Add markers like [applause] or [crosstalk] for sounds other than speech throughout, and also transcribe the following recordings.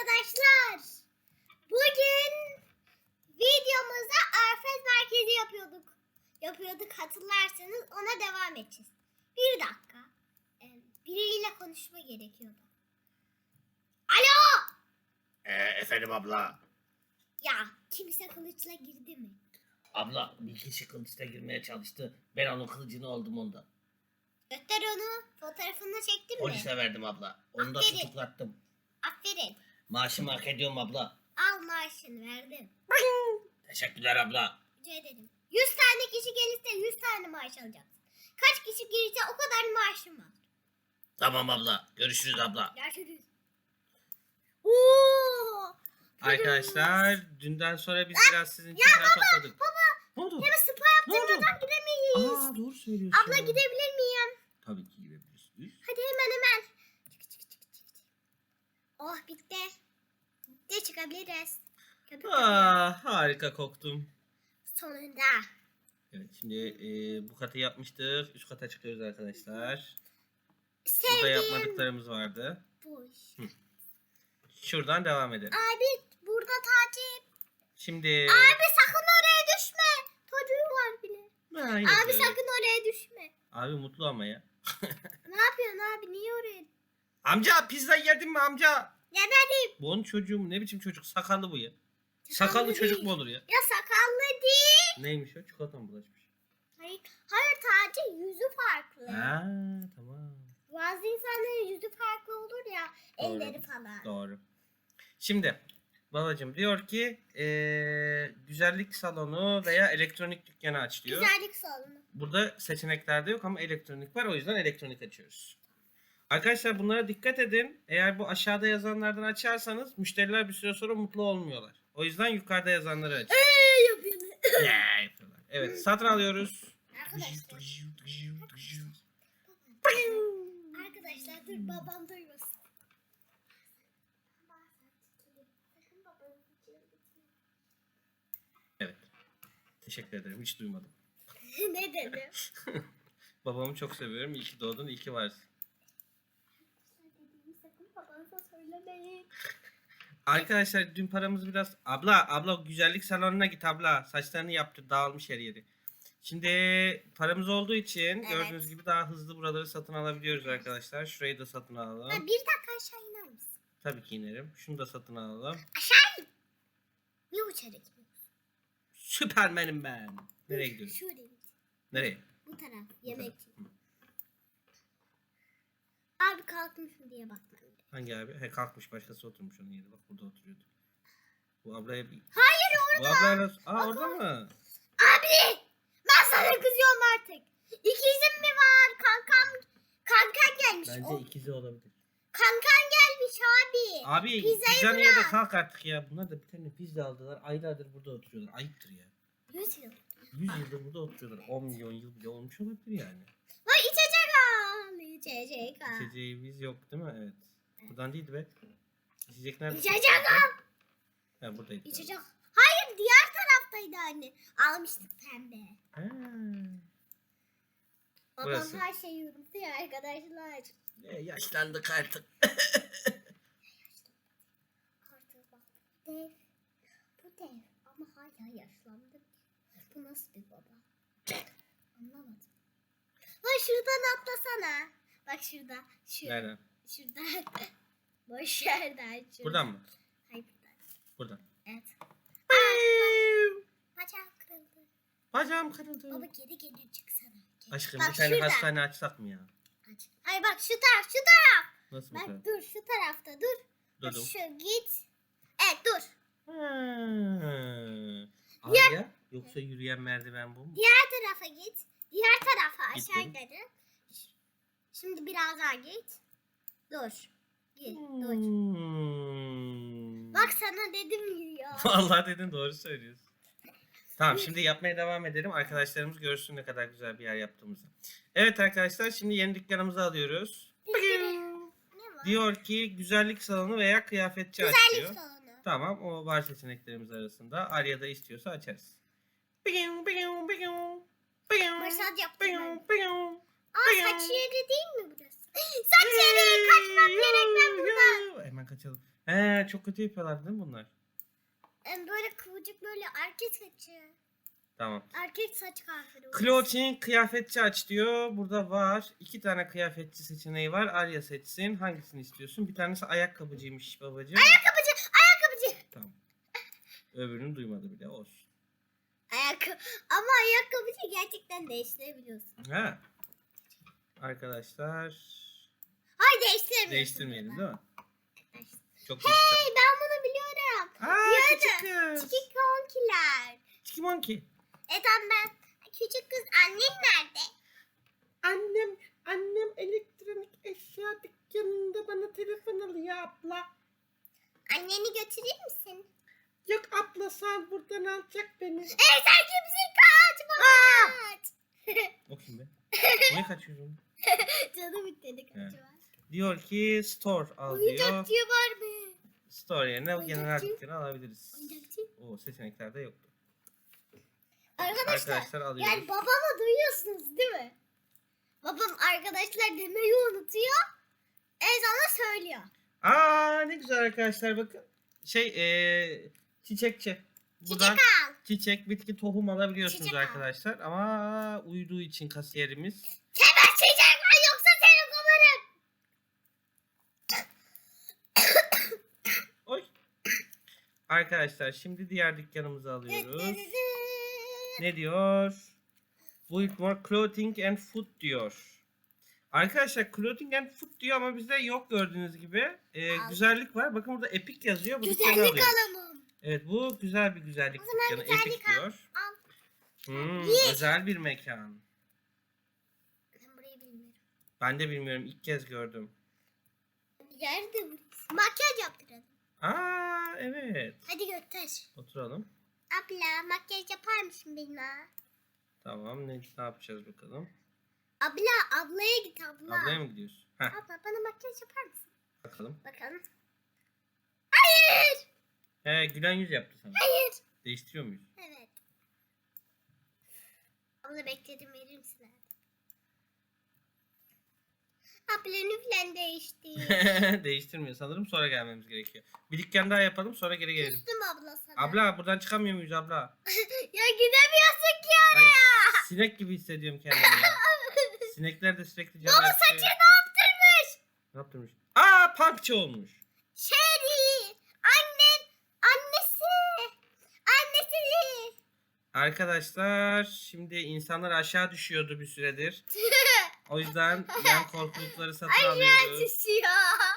arkadaşlar. Bugün videomuzda Arfet Merkezi yapıyorduk. Yapıyorduk hatırlarsanız ona devam edeceğiz. Bir dakika. Ee, Biriyle konuşma gerekiyordu. Alo! Ee, efendim abla. Ya kimse kılıçla girdi mi? Abla bir kişi kılıçta girmeye çalıştı. Ben onun kılıcını aldım onda. Göster onu. Fotoğrafını çektin mi? Polise verdim abla. Onu da Aferin. tutuklattım. Aferin. Maaşımı hak ediyorum abla. Al maaşını verdim. Teşekkürler abla. Rica ederim. 100 tane kişi gelirse 100 tane maaş alacaksın. Kaç kişi gelirse o kadar maaşım var. Tamam abla. Görüşürüz abla. Görüşürüz. Oo! Arkadaşlar dünden sonra biz biraz sizin için para topladık. Ne oldu? Hemen spa yaptırmadan gidemeyiz. Aa doğru söylüyorsun. Abla gidebilir miyim? Tabii ki gidebilirsiniz. Hadi hemen hemen. Oh bitti. Bitti çıkabiliriz. Köpük köpük. Ah harika koktum. Sonunda. Evet şimdi e, bu katı yapmıştık. Üst kata çıkıyoruz arkadaşlar. Burada Sevdiğim yapmadıklarımız vardı. bu iş. Şuradan devam edelim. Abi burada takip. Şimdi... Abi sakın oraya düşme. Çocuğu var bile. Ha, yine Abi böyle. sakın oraya düşme. Abi mutlu ama ya. [laughs] Ne yapıyorsun abi? Niye oraya? Amca pizza yedin mi amca? Yemedim. Bu onun çocuğu mu? Ne biçim çocuk? Sakallı bu ya. Sakallı Sakallı çocuk değil. mu olur ya? Ya sakallı değil. Neymiş o? Çikolata mı bulaşmış? Hayır, hayır sadece yüzü farklı. Ha tamam. Bazı insanların yüzü farklı olur ya. Doğru. Elleri falan. Doğru. Şimdi babacığım diyor ki eee, güzellik salonu veya elektronik dükkanı aç diyor. Güzellik salonu. Burada seçeneklerde yok ama elektronik var o yüzden elektronik açıyoruz. Arkadaşlar bunlara dikkat edin. Eğer bu aşağıda yazanlardan açarsanız müşteriler bir süre sonra mutlu olmuyorlar. O yüzden yukarıda yazanları yapıyorsun? Ne yapıyorlar? Evet satın alıyoruz. Arkadaşlar. Arkadaşlar dur babam duymasın. Evet. Teşekkür ederim. Hiç duymadım. [laughs] ne dedim? [laughs] Babamı çok seviyorum. İyi ki doğdun, iyi ki varsın. Dediğimi sakın söylemeyin. Arkadaşlar dün paramız biraz... Abla, abla güzellik salonuna git abla. Saçlarını yaptır, dağılmış her yeri. Şimdi paramız olduğu için Evet. gördüğünüz gibi daha hızlı buraları satın alabiliyoruz arkadaşlar. Şurayı da satın alalım. Ha, bir dakika aşağı iner misin? Tabii ki inerim. Şunu da satın alalım. Aşağı in. Niye uçarak gidiyorsun? Süpermenim ben. Nereye gidiyoruz? Şuraya. Nereye? Bu taraf yemek için. Abi kalkmış mı diye gerek. Hangi abi? He kalkmış başkası oturmuş onun yerine. Bak burada oturuyordu. Bu ablaya bir... Hayır Bu ablayla... Aa orada mı? Abi! Ben sana kızıyorum artık. İkizim mi var? Kankam kankan gelmiş. Bence O- ikizi olabilir. kankan gelmiş abi. Abi pizzanın yerine bırak. kalk artık ya. Bunlar da bir tane pizza aldılar. Aylardır burada oturuyorlar. Ayıptır ya. Yüz yıl. 100 yıldır burada oturuyorlar. 10 milyon yıl bile olmuş olabilir yani. Vay içecek al. İçecek al. İçeceğimiz yok değil mi? Evet. Buradan değildi be. İçecek nerede? İçecek al. Ha buradaydı. İçecek. Hayır diğer taraftaydı anne. Almıştık pembe. Ha. Babam Burası. her şeyi unutuyor arkadaşlar. E, yaşlandık artık. [laughs] Artık bak. Dev. Bu dev. Ama hala yaşlandı. Bu nasıl bir baba? Anlamadım. Lan şuradan atlasana. Bak şurada. Şu, Nereden? Şuradan. [laughs] Boş yerden. Şuradan. Buradan mı? Hayır buradan. Buradan. Evet. Bacağım kırıldı. Bacağım kırıldı. Baba geri geri çıksana. Geri. Aşkım bak bir tane şurada. hastane açsak mı ya? Aç. Ay bak şu taraf şu taraf. Nasıl Bak kadar? dur şu tarafta dur. Durdum. Şu git. Evet dur. Ha. Arya yoksa yürüyen merdiven bu mu? Diğer tarafa git. Diğer tarafa aşağı Gittim. yukarı. Şimdi biraz daha git. Dur. Git. Dur. Hmm. Bak sana dedim ya. [laughs] Vallahi dedin doğru söylüyorsun. Tamam şimdi yapmaya devam edelim. Arkadaşlarımız görsün ne kadar güzel bir yer yaptığımızı. Evet arkadaşlar şimdi yeni dükkanımızı alıyoruz. Diyor ki güzellik salonu veya kıyafetçi aç Güzellik diyor. salonu. Tamam o var seçeneklerimiz arasında. Arya da istiyorsa açarız. Masaj yaptım ben. Aa saç yeri değil mi burası? Saç yeri kaçmam gerek ben buradan. Hemen kaçalım. He çok kötü yapıyorlar değil mi bunlar? Em, böyle kıvırcık böyle erkek saçı. Tamam. Erkek saç kuaförü. Clothing kıyafetçi aç diyor. Burada var. iki tane kıyafetçi seçeneği var. Arya seçsin. Hangisini istiyorsun? Bir tanesi ayakkabıcıymış babacığım. Ayakkabıcı, ayakkabıcı. Tamam. Öbürünü duymadı bile olsun. Ayakkabı. Ama ayakkabıcı gerçekten değiştirebiliyorsun. Ha. Arkadaşlar Hayır değiştiremiyorsun. değiştirmeyelim değil mi? Çok Hey değiştirmeyelim. ben bunu biliyorum. Aa Yarın. küçük kız. Çiki konkiler. Çiki monkey. E tamam ben. Küçük kız annen nerede? Annem, annem elektronik eşya dükkanında bana telefon alıyor abla. Anneni götürür misin? Yok abla sen buradan alacak beni. Ey sen kimsin? Kaç baba kaç. O kim be? [laughs] Niye kaçıyorsun? Canım istedi kaç Evet. var. Diyor ki store al diyor. Oyuncakçı var mı? Store yerine Oyuncakçı. genel dükkanı alabiliriz. Oyuncakçı. O seçeneklerde yoktu. Arkadaşlar, Arkadaşlar alıyoruz. yani babamı duyuyorsunuz değil mi? Babam arkadaşlar demeyi unutuyor. Sonra söylüyor. Aa ne güzel arkadaşlar bakın. Şey eee çiçekçi. Buradan Çiçek al. çiçek, bitki, tohum alabiliyorsunuz Çiçek al. arkadaşlar. Ama uyduğu için kasiyerimiz. Hemen çiçek al yoksa seni kovarım. Oy. Arkadaşlar şimdi diğer dükkanımızı alıyoruz. Ne diyor? With more clothing and food diyor. Arkadaşlar clothing and food diyor ama bizde yok gördüğünüz gibi. Ee, güzellik var. Bakın burada epic yazıyor. Bu Güzellik alamam. Evet bu güzel bir güzellik O dükkanı. güzellik Epic al. diyor. Al. Hmm, özel bir mekan. Ben burayı bilmiyorum. Ben de bilmiyorum. ilk kez gördüm. Nerede burası? Makyaj yaptıralım. Aa evet. Hadi göster. Oturalım. Abla makyaj yapar mısın bana? Tamam ne, ne yapacağız bakalım. Abla ablaya git abla. Ablaya mı gidiyorsun? Heh Abla bana makyaj yapar mısın? bakalım. Bakalım. Hayır. He gülen yüz yaptı sana. Hayır. Değiştiriyor muyuz? Evet. Abla bekledim verir misin abi? Abla lütfen değişti. [laughs] Değiştirmiyor sanırım sonra gelmemiz gerekiyor. Bir dükkan daha yapalım sonra geri gelelim. Küstüm abla sana. Abla buradan çıkamıyor muyuz abla? [laughs] ya gidemiyorsun ki Ay, oraya. sinek gibi hissediyorum kendimi ya. [laughs] Sinekler de sürekli canı Baba yakıyor. saçını yaptırmış. Ne yaptırmış? Aa punkçı olmuş. Sherry. Annen. Annesi. Annesi. Arkadaşlar şimdi insanlar aşağı düşüyordu bir süredir. O yüzden [laughs] yan korkulukları satın Ay alıyoruz. düşüyor.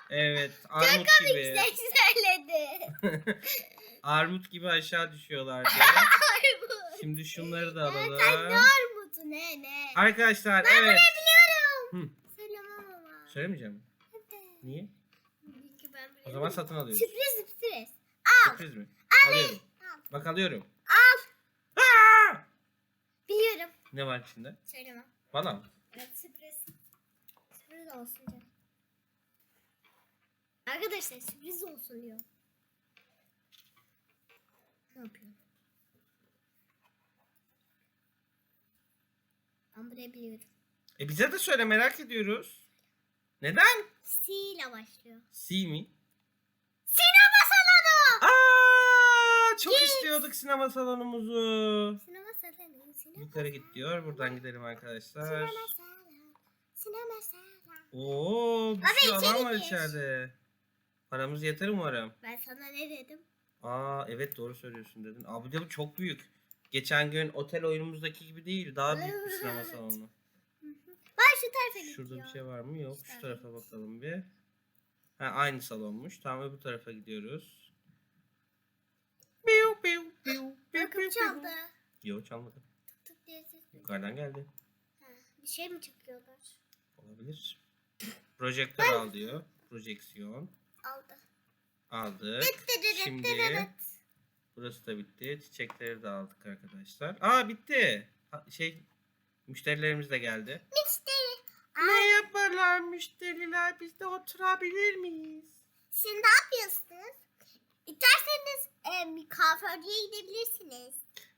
Evet Çok armut komik gibi. şey söyledi. [laughs] armut gibi aşağı düşüyorlardı. [laughs] Bu. Şimdi şunları da Ya Sen ne alalım. armutu ne ne? Arkadaşlar Ben evet. biliyorum. Hı. Söylemem ama. Söylemeyeceğim. Niye? Çünkü ben O zaman satın alıyoruz. Sürpriz sürpriz. Al. Sürpriz mi? Alıyorum. Al. Bak alıyorum. Al. Aa! Biliyorum. Ne var içinde? Söylemem. Bana mı? Sürpriz. Olsun canım. Arkadaşlar sürpriz olsun diyor. Ne yapıyorum? Ben burayı biliyorum. E bize de söyle merak ediyoruz. Neden? C ile başlıyor. C mi? Sinema salonu. Aa, çok istiyorduk sinema salonumuzu. Sinema salonu. Sinema Yukarı git diyor. Buradan gidelim arkadaşlar. Sinema salonu. Sinema salonu. Oo, bir Baba, sürü içeri var gir. içeride. Paramız yeter umarım. Ben sana ne dedim? Aa evet doğru söylüyorsun dedin. Abi de bu çok büyük. Geçen gün otel oyunumuzdaki gibi değil. Daha büyük bir sinema Evet. salonu. Ben şu tarafa gidiyorum. Şurada bir şey var mı? Yok. Şu tarafa bakalım bir. Ha, aynı salonmuş. Tamam öbür tarafa gidiyoruz. Piu, piu, piu, piu, Bakım piu, piu. çaldı. Yok çalmadı. Tık tık diye ses. Yukarıdan geldi. Ha, Bir şey mi çıkıyorlar? Olabilir. Projektör al diyor. Projeksiyon. Aldı. Aldık. Şimdi. Şimdi burası da bitti. Çiçekleri de aldık arkadaşlar. Aa bitti. Ha, şey müşterilerimiz de geldi. Müşteri. Merhabalar müşteriler. Biz de oturabilir miyiz? Şimdi ne yapıyorsunuz? İsterseniz e, bir kuaförcüye gidebilirsiniz.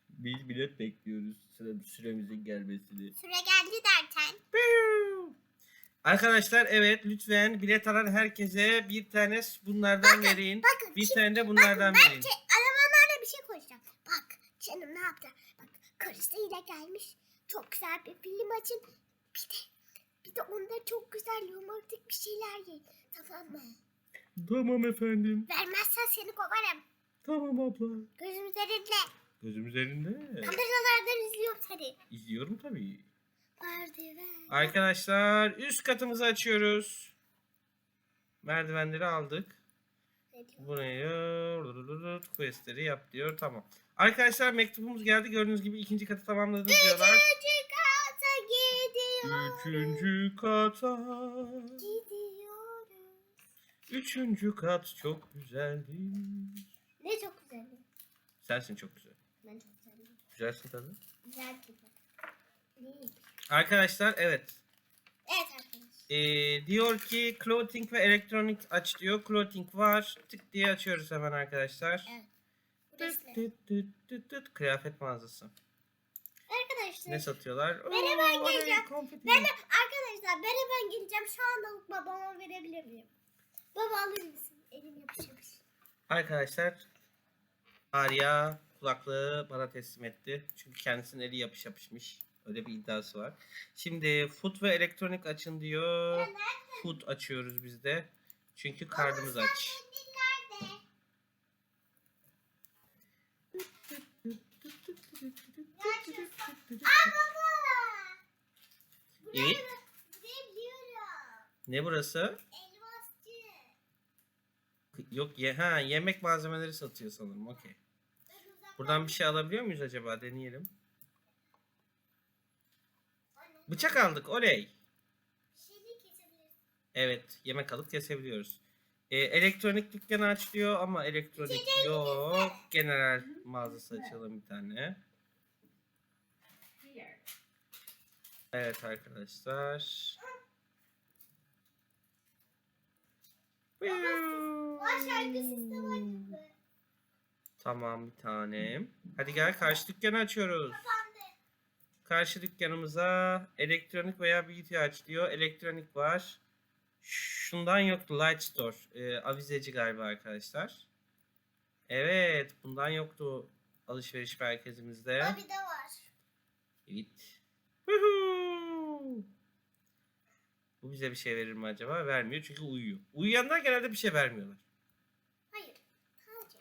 Biz bilet bekliyoruz sıra, süremizin gelmesini. Süre geldi derken. Piu! Arkadaşlar evet lütfen bilet alan herkese bir tane bunlardan verin. Bakın Bir şimdi- tane de bunlardan bakın, verin. Ben arabalarla bir şey konuşacağım. Bak canım ne yaptı? Bak karısıyla gelmiş. Çok güzel bir film açın. Bir de bir de onda çok güzel romantik bir şeyler yiyin. Tamam mı? Tamam efendim. Vermezsen seni kovarım. Tamam abla. Gözüm üzerinde. Gözüm üzerinde. Kameralardan izliyorum seni. İzliyorum tabii. Merdiven. Arkadaşlar üst katımızı açıyoruz. Merdivenleri aldık. Buraya questleri yap diyor. Tamam. Arkadaşlar mektubumuz geldi. Gördüğünüz gibi ikinci katı tamamladık diyorlar. Üçüncü kata gidiyorum. Üçüncü kata. Gidiyorum. Üçüncü kat çok güzeldi. Ne çok güzel. Sensin çok güzel. Ben çok güzelim. Güzelsin tabii. Güzel. Değil. Arkadaşlar evet. Evet arkadaşlar. Ee, diyor ki clothing ve elektronik aç diyor. Clothing var. Tık diye açıyoruz hemen arkadaşlar. Evet. Burası Tıt ne? tıt tıt tıt tıt. Kıyafet mağazası. Arkadaşlar. Ne satıyorlar? Oo, geleceğim. konfeti. Ben arkadaşlar ben hemen geleceğim. Şu anda babama verebilir miyim? Baba alır mısın? Elim yapışmış. Arkadaşlar Arya kulaklığı bana teslim etti. Çünkü kendisinin eli yapış yapışmış. Öyle bir iddiası var. Şimdi food ve elektronik açın diyor. Food açıyoruz biz de. Çünkü karnımız aç. Evet. Ne burası? Yok ye ha yemek malzemeleri satıyor sanırım. Okey. Buradan bir şey alabiliyor muyuz acaba? Deneyelim. Bıçak aldık. Oley. Evet, yemek alıp kesebiliyoruz. Ee, elektronik dükkanı aç diyor ama elektronik yok. General mağazası açalım bir tane. Evet arkadaşlar. Tamam bir tanem. Hadi gel karşı dükkanı açıyoruz. Kapandı. Karşı dükkanımıza elektronik veya beauty aç diyor. Elektronik var. Şundan yoktu. Light Store. Ee, avizeci galiba arkadaşlar. Evet. Bundan yoktu alışveriş merkezimizde. Abi de var. Evet. Bu bize bir şey verir mi acaba? Vermiyor çünkü uyuyor. Uyuyanlar genelde bir şey vermiyorlar. Hayır. Sadece.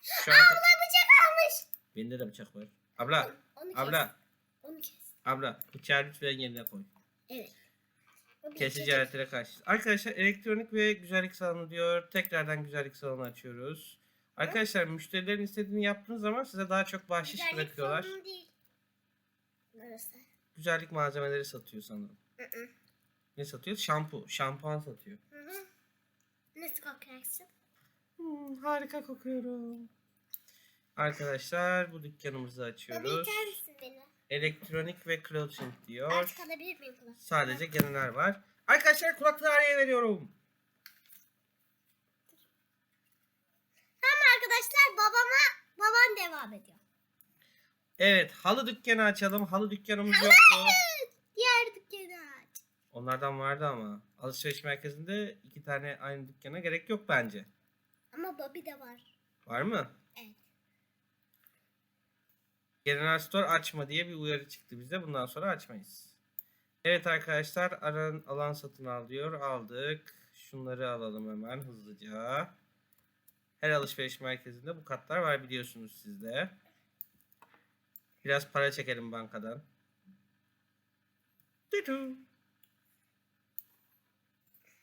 Şu an Abla bıçak almış. bende de bıçak var. Abla, Onu abla, Onu kes. Abla. Bıçağı lütfen yerine koy. Evet. Kesici aletlere karşı. Arkadaşlar elektronik ve güzellik salonu diyor. Tekrardan güzellik salonu açıyoruz. Arkadaşlar müşterilerin istediğini yaptığınız zaman size daha çok bahşiş Güzellik bırakıyorlar. değil. Güzellik malzemeleri satıyor sanırım. Hı hı. Ne satıyor? Şampu. Şampuan satıyor. Hı hı. Nasıl kokarsın? Hmm, harika kokuyorum. Arkadaşlar bu dükkanımızı açıyoruz. beni? Elektronik ve clothing diyor. Artık alabilir miyim kulak? Sadece genel var. Arkadaşlar kulaklığı araya veriyorum. Tamam arkadaşlar babama baban devam ediyor. Evet halı dükkanı açalım. Halı dükkanımız yoktu. Diğer dükkanı aç. Onlardan vardı ama alışveriş merkezinde iki tane aynı dükkana gerek yok bence. Ama Bobby de var. Var mı? General Store açma diye bir uyarı çıktı bize. Bundan sonra açmayız. Evet arkadaşlar aran, alan satın al diyor. Aldık. Şunları alalım hemen hızlıca. Her alışveriş merkezinde bu katlar var biliyorsunuz siz de. Biraz para çekelim bankadan. Tutu.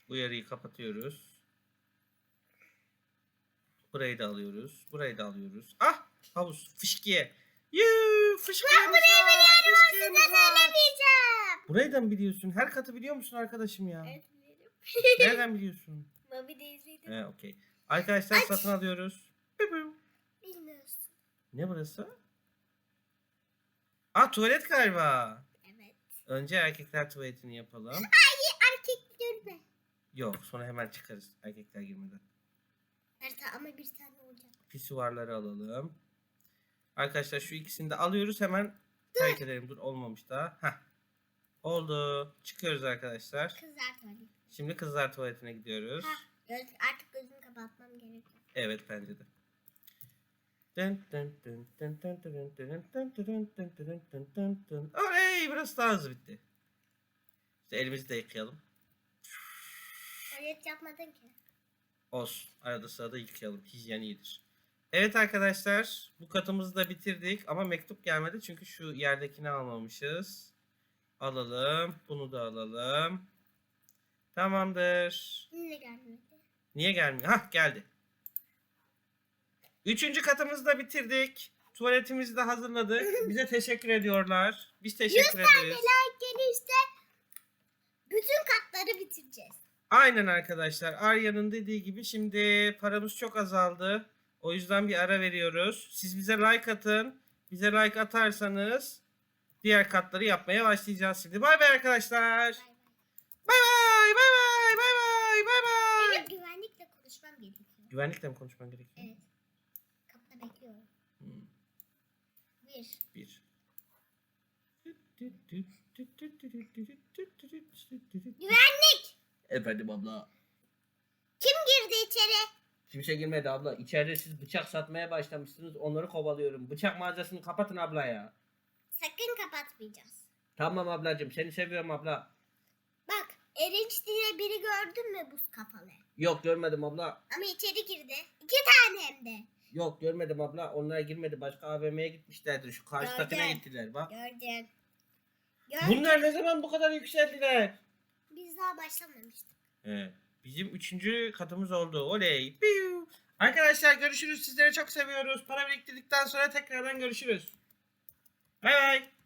Uyarıyı kapatıyoruz. Burayı da alıyoruz. Burayı da alıyoruz. Ah! Havuz. Fışkiye. Yuu! Fışkiyemiz Burayı var. biliyorum var. söylemeyeceğim. Burayı da mı biliyorsun? Her katı biliyor musun arkadaşım ya? Evet biliyorum. Nereden biliyorsun? [laughs] Bobby de izledim. He okey. Arkadaşlar Aç. satın alıyoruz. Bilmiyorsun. Ne burası? Aa tuvalet galiba. Evet. Önce erkekler tuvaletini yapalım. Erkek görme. Yok sonra hemen çıkarız erkekler girmeden. Erta ama bir tane olacak. Pisuvarları alalım. Arkadaşlar şu ikisini de alıyoruz hemen terk edelim. Dur olmamış daha. Heh. Oldu. Çıkıyoruz arkadaşlar. Kızlar tuvaleti. Şimdi kızlar tuvaletine gidiyoruz. Ha, göz, artık gözümü kapatmam gerekiyor. Evet bence de. Dın dın dın dın dın dın dın dın dın dın dın dın dın dın. Oley burası daha hızlı bitti. İşte elimizi de yıkayalım. Tuvalet yapmadın ki. Olsun. Arada sırada yıkayalım. Hijyen iyidir. Evet arkadaşlar. Bu katımızı da bitirdik. Ama mektup gelmedi. Çünkü şu yerdekini almamışız. Alalım. Bunu da alalım. Tamamdır. Yine gelmedi. Niye gelmiyor? Hah geldi. Üçüncü katımızı da bitirdik. Tuvaletimizi de hazırladık. Bize teşekkür ediyorlar. Biz teşekkür ederiz. Like gelirse bütün katları bitireceğiz. Aynen arkadaşlar. Arya'nın dediği gibi şimdi paramız çok azaldı. O yüzden bir ara veriyoruz. Siz bize like atın. Bize like atarsanız diğer katları yapmaya başlayacağız şimdi. Bay bay arkadaşlar. Bay bay. Bay bay bay bay bay bay. Benim güvenlikle konuşmam gerekiyor. Güvenlikle mi konuşman gerekiyor? Evet. Kapıda bekliyorum. Hmm, Bir. bir. Güvenlik. Efendim abla. Kim girdi içeri? Kimse girmedi abla. İçeride siz bıçak satmaya başlamışsınız. Onları kovalıyorum. Bıçak mağazasını kapatın abla ya. Sakın kapatmayacağız. Tamam ablacığım. Seni seviyorum abla. Bak Erinç diye biri gördün mü buz kafalı? Yok görmedim abla. Ama içeri girdi. İki tane hem de. Yok görmedim abla. Onlar girmedi. Başka AVM'ye gitmişlerdir. Şu karşıdakine Gördüm. gittiler bak. Gördün. Gördün. Bunlar ne zaman bu kadar yükseldiler? Biz daha başlamamıştık. Evet. Bizim üçüncü katımız oldu. Oley. Piu. Arkadaşlar görüşürüz. Sizleri çok seviyoruz. Para biriktirdikten sonra tekrardan görüşürüz. Bay bay.